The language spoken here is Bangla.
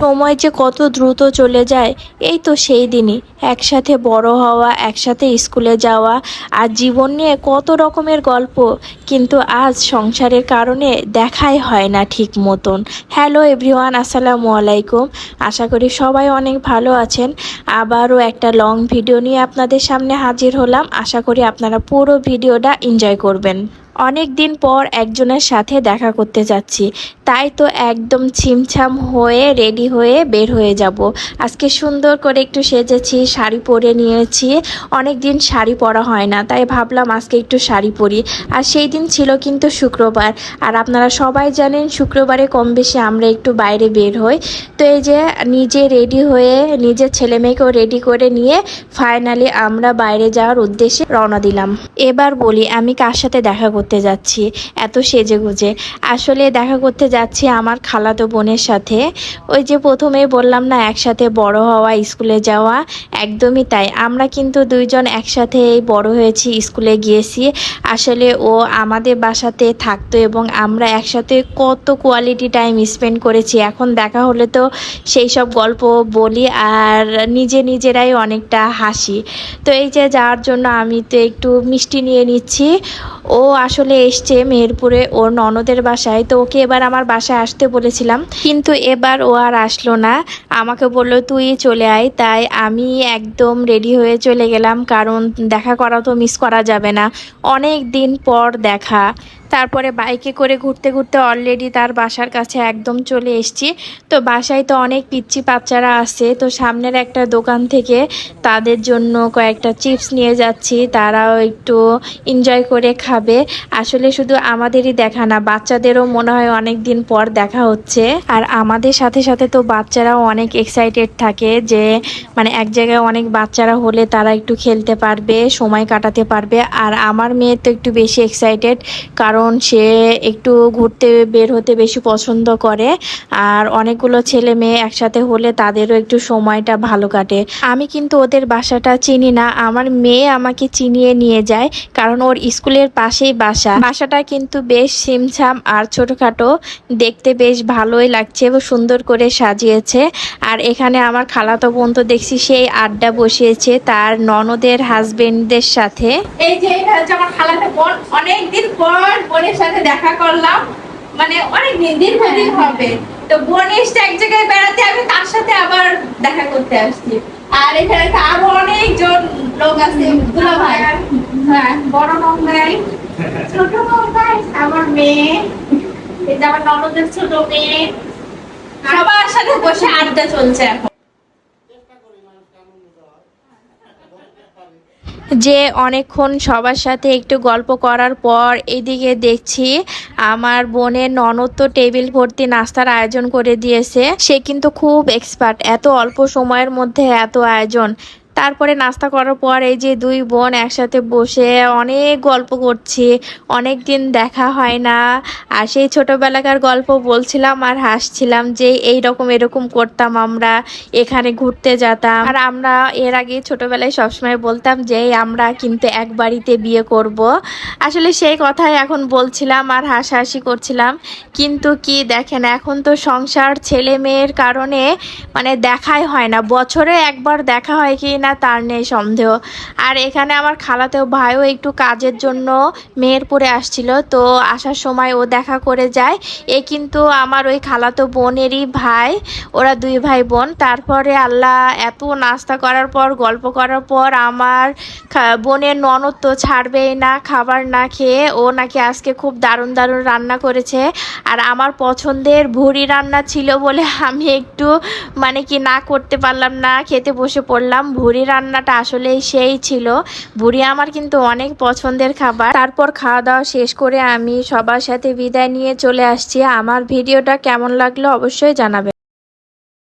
সময় যে কত দ্রুত চলে যায়, এই তো সেই দিনই। একসাথে বড় হওয়া, একসাথে স্কুলে যাওয়া আর জীবন নিয়ে কত রকমের গল্প। কিন্তু আজ সংসারের কারণে দেখাই হয় না ঠিক মতন। হ্যালো এভরিওয়ান, আসসালামু আলাইকুম। আশা করি সবাই অনেক ভালো আছেন। আবারও একটা লং ভিডিও নিয়ে আপনাদের সামনে হাজির হলাম। আশা করি আপনারা পুরো ভিডিওটা এনজয় করবেন। অনেক দিন পর একজনের সাথে দেখা করতে যাচ্ছি। তাই তো একদম ছিমছাম হয়ে রেডি হয়ে বের হয়ে যাব। আজকে সুন্দর করে একটু সেজেছি, শাড়ি পরে নিয়েছি। অনেক দিন শাড়ি পরা হয় না, তাই ভাবলাম আজকে একটু শাড়ি পরি। আর সেই দিন ছিল কিন্তু শুক্রবার। আর আপনারা সবাই জানেন শুক্রবারে কম বেশি আমরা একটু বাইরে বের হই। তো এই যে নিজে রেডি হয়ে, নিজের ছেলে মেয়েকেও রেডি করে নিয়ে ফাইনালি আমরা বাইরে যাওয়ার উদ্দেশ্যে রওনা দিলাম। এবার বলি আমি কার সাথে দেখা করতে যাচ্ছি, এত সেজে গুজে আসলে দেখা করতে যাচ্ছি আমার খালাতো বোনের সাথে। ওই যে প্রথমে বললাম না, একসাথে বড় হওয়া, স্কুলে যাওয়া, একদমই তাই। আমরা কিন্তু দুইজন একসাথে বড় হয়েছি, স্কুলে গিয়েছি। আসলে ও আমাদের বাসাতে থাকতো এবং আমরা একসাথে কত কোয়ালিটি টাইম স্পেন্ড করেছি। এখন দেখা হলে তো সেই সব গল্প বলি আর নিজে নিজেরাই অনেকটা হাসি। তো এই যে যাওয়ার জন্য আমি তো একটু মিষ্টি নিয়ে নিচ্ছি। ও আসলে এসছে মেহেরপুরে ওর ননদের বাসায়। তো ওকে এবার আমার বাসায় আসতে বলেছিলাম। কিন্তু এবার ও আর আসলো না। আমাকে বলল, তুই চলে আয়। তাই আমি একদম রেডি হয়ে চলে গেলাম। কারণ দেখা করা তো মিস করা যাবে না। অনেক দিন পর দেখা। তারপরে বাইকে করে ঘুরতে ঘুরতে অলরেডি তার বাসার কাছে একদম চলে এসেছি। তো বাসায় তো অনেক পিচ্ছি বাচ্চারা আছে, তো সামনের একটা দোকান থেকে তাদের জন্য কয়েকটা চিপস নিয়ে যাচ্ছি, তারাও একটু এনজয় করে খাবে। আসলে শুধু আমাদেরই দেখা না, বাচ্চাদেরও মনে হয় অনেক দিন পর দেখা হচ্ছে। আর আমাদের সাথে সাথে তো বাচ্চারাও অনেক এক্সাইটেড থাকে যে মানে এক জায়গায় অনেক বাচ্চারা হলে তারা একটু খেলতে পারবে, সময় কাটাতে পারবে। আর আমার মেয়ে তো একটু বেশি এক্সাইটেড কারণ সে একটু ঘুরতে বের হতে বেশি পছন্দ করে। আর অনেকগুলো ছেলে মেয়ে একসাথে হলে তাদেরও একটু সময়টা ভালো কাটে। আমি কিন্তু ওদের বাসাটা চিনি না। আমার মেয়ে আমাকে চিনিয়ে নিয়ে যায়, কারণ ওর স্কুলের পাশেই বাসা। বাসাটা কিন্তু বেশ সিমছাম আর ছোটোখাটো। দেখতে বেশ ভালোই লাগছে সুন্দর করে সাজিয়েছে। আর এখানে আমার খালাতো বোন তো দেখছি সেই আড্ডা বসিয়েছে তার ননদের হাজবেন্ডদের সাথে। এই যে আমার খালাতো বোন। অনেকদিন পর বোনের সাথে দেখা করলাম। মানে অনেক দিন দীর্ঘদিন হবে। তো বোন এসছে এক জায়গায় বেড়াতে আমি তার সাথে আবার দেখা করতে আসছি। আর এখানে তো আরও অনেকজন লোক আছে দুলা ভাই। হ্যাঁ বড় নন্দাই ছোট নন্দাই আমার মেয়ে এটা আমার ননদের ছোট মেয়ে। সবার সাথে বসে আড্ডা চলছে এখন। যে অনেকক্ষণ সবার সাথে একটু গল্প করার পর এদিকে দেখছি আমার বোনের ননদ তো টেবিল ভর্তি নাস্তার আয়োজন করে দিয়েছে। সে কিন্তু খুব এক্সপার্ট এত অল্প সময়ের মধ্যে এত আয়োজন। তারপরে নাস্তা করার পর এই যে দুই বোন একসাথে বসে অনেক গল্প করছি অনেক দিন দেখা হয় না। আর সেই ছোটোবেলাকার গল্প বলছিলাম আর হাসছিলাম যে এই রকম এরকম করতাম আমরা, এখানে ঘুরতে যেতাম। আর আমরা এর আগে ছোটোবেলায় সবসময় বলতাম যে আমরা কিন্তু এক বাড়িতে বিয়ে করব। আসলে সেই কথাই এখন বলছিলাম আর হাসাহাসি করছিলাম। কিন্তু কি দেখেন, এখন তো সংসার ছেলে মেয়ের কারণে মানে দেখাই হয় না। বছরে একবার দেখা হয় কি না, তার নেই সন্দেহ। আর এখানে আমার খালাতেও ভাইও একটু কাজের জন্য মেহেরপুরে আসছিল, তো আসার সময় ও দেখা করে যায়। এ কিন্তু আমার ওই খালাতো বোনেরই ভাই, ওরা দুই ভাই বোন। তারপরে আল্লাহ এত নাস্তা করার পর, গল্প করার পর আমার বোনের ননদ তো ছাড়বেই না, খাবার না খেয়ে ও নাকি আজকে খুব দারুণ দারুণ রান্না করেছে। আর আমার পছন্দের ভুড়ি রান্না ছিল বলে আমি একটু মানে কি না করতে পারলাম না, খেতে বসে পড়লাম ভুড়ি রান্নাটা আসলেই সেই ছিল। বুড়ি আমার কিন্তু অনেক পছন্দের খাবার। তারপর খাওয়া দাওয়া শেষ করে আমি সবার সাথে বিদায় নিয়ে চলে আসছি। আমার ভিডিওটা কেমন লাগল অবশ্যই জানাবেন।